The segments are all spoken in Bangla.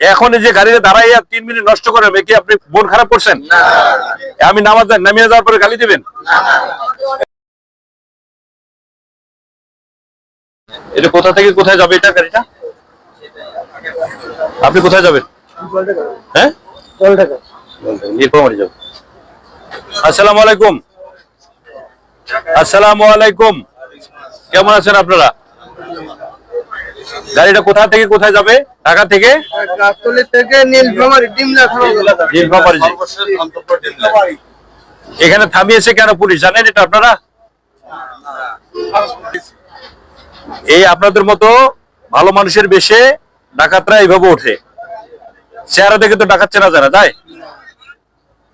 এখন এই যে গাড়িতে দাঁড়াইয়া তিন মিনিট নষ্ট করে কি আপনি মন খারাপ করছেন? আমি নামাজ নামিয়ে যাওয়ার পরে গালি দিবেন? এটা কোথা থেকে কোথায় যাবে এটা গাড়িটা? আপনি কোথায় যাবেন? হ্যাঁ? নীলফামারী আসসালামু আলাইকুম। আসসালামু আলাইকুম। কেমন আছেন আপনারা? গাড়িটা কোথা থেকে কোথায় যাবে? ঢাকা থেকে। এখানে থামিয়েছে কেন পুলিশ? জানেন এটা আপনারা? এই আপনাদের মতো ভালো মানুষের বেশে ডাকাতরা এইভাবে ওঠে। চেহারা দেখে তো ডাকাত চেনা যায়? না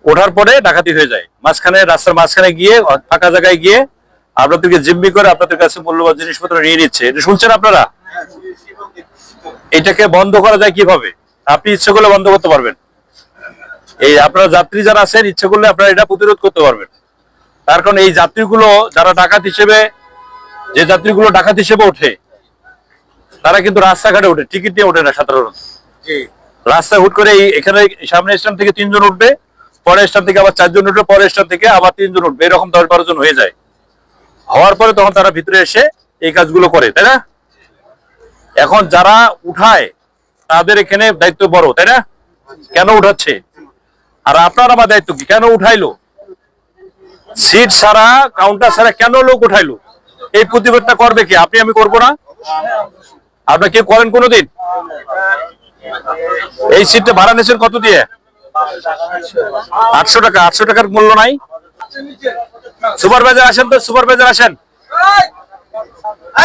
ওঠার পরে ডাকাতি হয়ে যায়। মাঝখানে রাস্তার মাঝখানে গিয়ে ফাঁকা জায়গায় গিয়ে আপনাদেরকে জিম্মি করে আপনাদের কাছে মূল্যবান জিনিসপত্র নিয়ে নিচ্ছে। এটা শুনছেন আপনারা? এটাকে বন্ধ করা যায় কীভাবে? আপনি ইচ্ছে করলে বন্ধ করতে পারবেন। এই আপনারা যাত্রী যারা আছেন ইচ্ছে করলে আপনারা এটা প্রতিরোধ করতে পারবেন। তার কারণ এই যাত্রীগুলো যারা ডাকাত হিসেবে যে যাত্রীগুলো ডাকাত হিসেবে ওঠে তারা কিন্তু রাস্তাঘাটে ওঠে টিকিট নিয়ে ওঠে না সাধারণত। রাস্তায় হুট করে এই এখানে সামনে স্টেশন থেকে তিনজন উঠবে পরের স্টেশন থেকে আবার চারজন উঠবে পরের স্টেশন থেকে আবার তিনজন উঠবে এরকম দশ বারো জন হয়ে যায়। হওয়ার পরে তখন তারা ভিতরে এসে এই কাজগুলো করে তাই না? এখন যারা উঠায়, তাদের এখানে দায়িত্ব বড়, তাই না? কেন উঠাচ্ছে? আর আপনার আমার দায়িত্ব কি? কেন উঠাইলো? সিট ছাড়া কাউন্টার ছাড়া কেন লোক উঠাইলো? এই প্রতিবাদটা করবে কি? আপনি, আমি করব না? আপনার কি করেন কোনোদিন? এই সিটটা ভাড়া নিয়েছেন কত দিয়ে? আটশো টাকা, আটশো টাকার মূল্য নাই? সুপারভাইজার আসেন তো, সুপারভাইজার আসেন।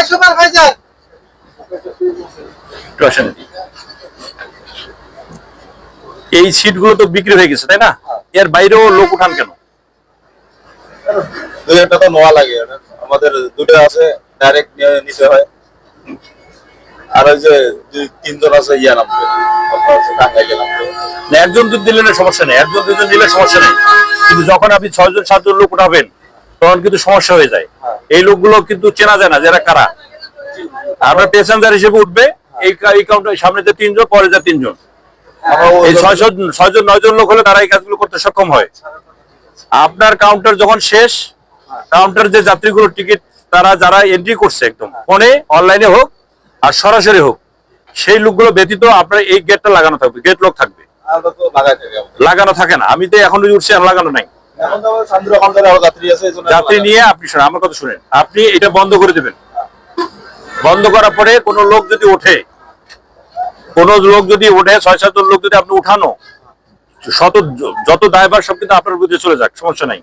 সুপারভাইজার! এই সিটগুলো তো বিক্রি হয়ে গেছে তাই না? এর বাইরেও লোক উঠান কেন? দুই একটা তো নোয়া লাগে আমাদের দুটো আছে ডাইরেক্ট নিচে হয়। আর ওই যে দুই তিনজন আছে ইয়া নামবে আপনার হচ্ছে টাঙ্গাইলে নামবে না, একজন দুধ দিলে সমস্যা নেই একজন দুজন দিলে সমস্যা নেই। কিন্তু যখন আপনি ছয়জন সাতজন লোক উঠাবেন তখন কিন্তু সমস্যা হয়ে যায়। এই লোকগুলো কিন্তু চেনা যায় না যারা কারা। আপনার প্যাসেঞ্জার হিসেবে উঠবে এই কাউন্টার সামনে যে তিনজন পরে যে তিনজন এই ছয়জন ছয়জন নয়জন লোক হলে তারা এই কাজগুলো করতে সক্ষম হয়। আপনার কাউন্টার যখন শেষ কাউন্টার যে যাত্রীগুলো টিকিট তারা যারা এন্ট্রি করছে একদম ফোনে অনলাইনে হোক আর সরাসরি হোক সেই লোকগুলো ব্যতীত আপনার এই গেটটা লাগানো থাকবে গেট লোক থাকবে। আমরা আমরা। লাগানো থাকে না। আমি তো এখন উঠছি আর লাগানো নাই। যাত্রী। নিয়ে আপনি শুনেন আমার কথা শুনেন। আপনি এটা বন্ধ করে দেবেন। বন্ধ করার পরে কোনো লোক যদি ওঠে কোন লোক যদি ওঠে ছয় সাতজন লোক যদি আপনি উঠানো শত যত ড্রাইভার সব কিন্তু আপনার বিরুদ্ধে চলে যাক সমস্যা নাই।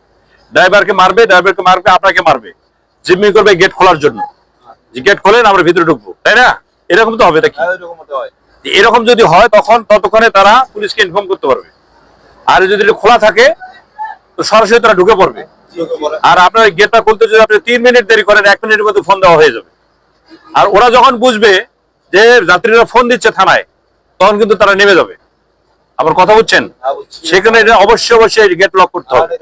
ড্রাইভারকে মারবে ড্রাইভারকে মারবে আপনাকে মারবে। জিম্মি করবে গেট খোলার জন্য। যে গেট খোলেন আমরা ভিতরে ঢুকবো। তাই না? এরকম তো হবে নাকি? হ্যাঁ, এরকম যদি হয় তখন ততক্ষণে তারা পুলিশকে ইনফর্ম করতে পারবে। আর যদি খোলা থাকে তো সরাসরি তারা ঢুকে পড়বে। আর আপনার গেটটা খুলতে যদি আপনি তিন মিনিট দেরি করেন এক মিনিটের মধ্যে ফোন দেওয়া হয়ে যাবে। আর ওরা যখন বুঝবে যে যাত্রীরা ফোন দিচ্ছে থানায় তখন কিন্তু তারা নেমে যাবে। আমার কথা বুঝছেন হ্যাঁ, সেখানে এটা অবশ্যই অবশ্যই গেট লক করতে হবে।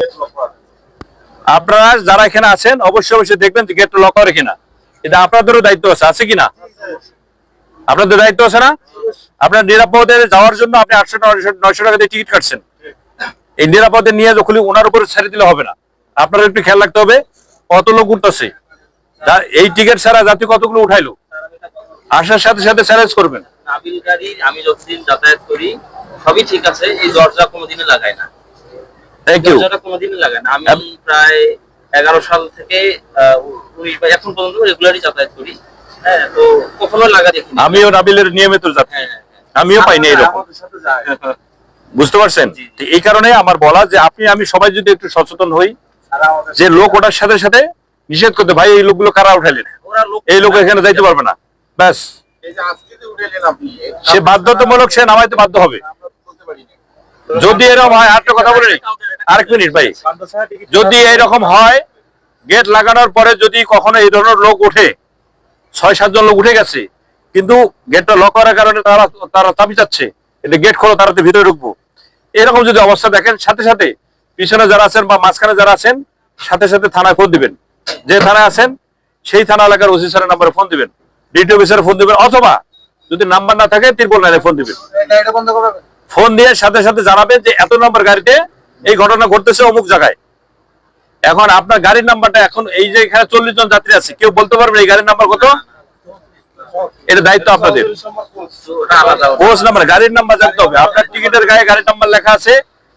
আপনারা যারা এখানে আছেন অবশ্যই অবশ্যই দেখবেন যে গেটটা লক করে কিনা। এটা আপনাদেরও দায়িত্ব আছে আছে কিনা? আপনাদের দায়িত্ব আছে না? আপনার নিরাপদে যাওয়ার জন্য আপনি আটশো নয়শো টাকা দিয়ে টিকিট কাটছেন। এই নিরাপদে নিয়ে যখন ওনার উপরে ছেড়ে দিলে হবে না। আপনার একটু খেয়াল রাখতে হবে কত লোক উঠতেছে? এই টিকিট ছাড়া যাত্রী কতগুলো উঠাইলো? আসার সাথে সাথে চ্যালেঞ্জ করবেন। নাবিল গাড়ির আমি যতদিন যাতায়াত করি সবই ঠিক আছে এই দরজা কোনোদিনই লাগাই না। দরজাটা কোনোদিনই লাগাই না। আমি প্রায় এগারো সাল থেকে উনিশ বা এখন পর্যন্ত রেগুলারই যাতায়াত করি। হ্যাঁ তো কখনো লাগা আমিও নাবিলের নিয়মিত হ্যাঁ হ্যাঁ হ্যাঁ। আমিও পাইনি এরকম। বুঝতে পারছেন? এই কারণে আমার বলা যে আপনি আমি সবাই যদি একটু সচেতন হই যে লোক ওটার সাথে সাথে নিষেধ করতে ভাই এই লোকগুলো কারা উঠাইলেন? লোক এই লোক এখানে যাইতে পারবে না। ব্যাস। উঠে সে বাধ্যতামূলক সে নামাইতে বাধ্য হবে। যদি এরকম হয় আরেকটা কথা বলে। আরেক মিনিট ভাই। যদি এইরকম হয় গেট লাগানোর পরে যদি কখনো এই ধরনের লোক ওঠে ছয় সাতজন লোক উঠে গেছে কিন্তু গেটটা লক করার কারণে তারা তারা চাপি চাচ্ছে এটা গেট খোলো তারা তো ভিতরে ঢুকবো। এরকম যদি অবস্থা দেখেন সাথে সাথে পিছনে যারা আছেন বা মাঝখানে যারা আছেন সাথে সাথে থানায় ফোন দিবেন। যে থানায় আছেন সেই থানা এলাকার ওসি স্যারের নাম্বারে ফোন দিবেন। ডিটি অফিসারে ফোন দিবেন অথবা যদি নাম্বার না থাকে তিরপল লাইনে ফোন দিবেন। ফোন দিয়ে সাথে সাথে জানাবেন যে এত নম্বর গাড়িতে এই ঘটনা ঘটতেছে অমুক জায়গায়। এখন আপনার গাড়ির নাম্বারটা এখন এই যে এখানে চল্লিশ জন যাত্রী আছে কেউ বলতে পারবেন এই গাড়ির নাম্বার কত? এটা দায়িত্ব আপনাদের। কোচ নাম্বার গাড়ির নাম্বার জানতে হবে। আপনার টিকিটের গায়ে গাড়ির নাম্বার লেখা আছে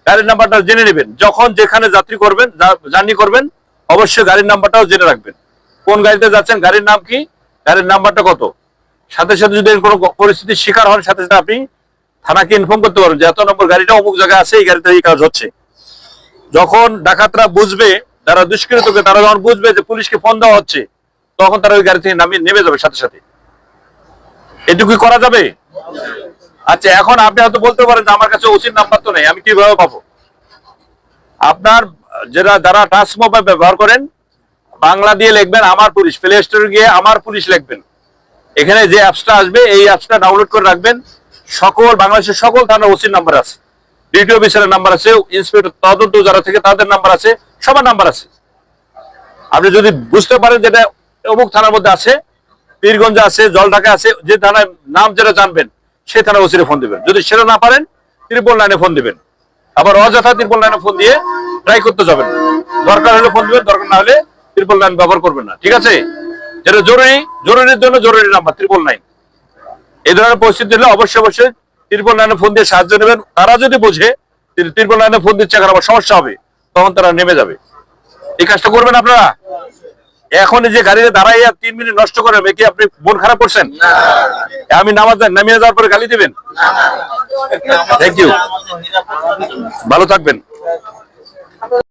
গাড়ির নাম্বারটা জেনে নেবেন। যখন যেখানে যাত্রী করবেন জার্নি করবেন অবশ্যই গাড়ির নাম্বারটাও জেনে রাখবেন। কোন গাড়িতে যাচ্ছেন, গাড়ির নাম কি, গাড়ির নাম্বারটা কত? সাথে সাথে যদি কোনো পরিস্থিতির শিকার হন, সাথে সাথে আপনি থানাকে ইনফর্ম করতে পারবেন যে এত নম্বর গাড়িটা অমুক জায়গায় আছে, এই গাড়িতে এই কাজ হচ্ছে। যখন ডাকাতরা বুঝবে, যারা দুষ্কৃতকে, তারা যখন বুঝবে যে পুলিশকে ফোন দেওয়া হচ্ছে, তখন তারা ওই গাড়ি থেকে নামিয়ে নেমে যাবে সাথে সাথে। এটুকুই করা যাবে? আচ্ছা এখন আপনি হয়তো বলতে পারেন যে আমার কাছে ওসির নাম্বার তো নেই, আমি কীভাবে পাবো? আপনার যারা যারা টাচ মোবাইল ব্যবহার করেন, বাংলা দিয়ে লিখবেন, আমার পুলিশ প্লে স্টোরে গিয়ে আমার পুলিশ লিখবেন। এখানে যে অ্যাপসটা আসবে, এই অ্যাপসটা ডাউনলোড করে রাখবেন। সকল, বাংলাদেশের সকল থানার ওসির নাম্বার আছে। ডিটি অফিসারের নাম্বার আছে ইন্সপেক্টর তদন্ত যারা থেকে তাদের নাম্বার আছে, সবার নাম্বার আছে। আপনি যদি বুঝতে পারেন যেটা অমুক থানার মধ্যে আছে, পীরগঞ্জ আছে, জলঢাকা আছে, যে থানায় নাম যেটা জানবেন সেই থানার ওসিরে ফোন দিবেন। যদি সেটা না পারেন ত্রিপল লাইনে ফোন দিবেন। আবার অযথা ত্রিপল লাইনে ফোন দিয়ে ট্রাই করতে যাবেন। দরকার হলে ফোন দিবেন, দরকার না হলে ত্রিপল লাইন ব্যবহার করবেন না। ঠিক আছে? যেটা জরুরি, জরুরির জন্য জরুরি নাম্বার ত্রিপল নাইন। এই ধরনের পরিস্থিতি হলে অবশ্যই অবশ্যই ত্রিপল লাইনে ফোন দিয়ে সাহায্য নেবেন। তারা যদি বোঝে ত্রিপল লাইনে ফোন দিচ্ছে আবার সমস্যা হবে, তখন তারা নেমে যাবে। এই কাজটা করবেন আপনারা? এখন এই যে গাড়িতে দাঁড়াইয়া তিন মিনিট নষ্ট করে কি আপনি মন খারাপ করছেন? আমি নামাজ নামিয়ে যাওয়ার পরে গালি দেবেন? থ্যাংক ইউ ভালো থাকবেন।